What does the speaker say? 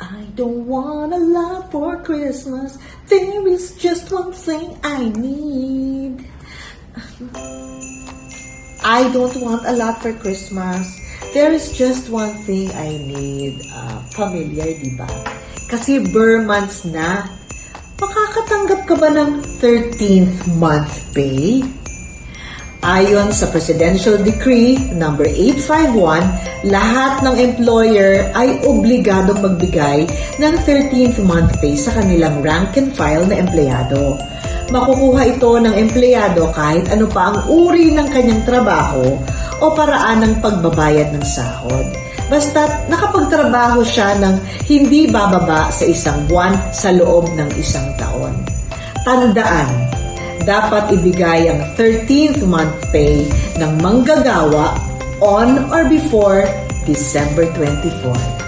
I don't want a lot for Christmas. There is just one thing I need. I don't want a lot for Christmas. There is just one thing I need. Ah, familiar, di ba? Kasi Burr months na. Makakatanggap ka ba ng 13th month pay? Ayon sa Presidential Decree number 851, lahat ng employer ay obligadong magbigay ng 13th month pay sa kanilang rank and file na empleyado. Makukuha ito ng empleyado kahit ano pa ang uri ng kanyang trabaho o paraan ng pagbabayad ng sahod. Basta't nakapagtrabaho siya ng hindi bababa sa isang buwan sa loob ng isang taon. Tandaan, dapat ibigay ang 13th month pay ng manggagawa on or before December 24.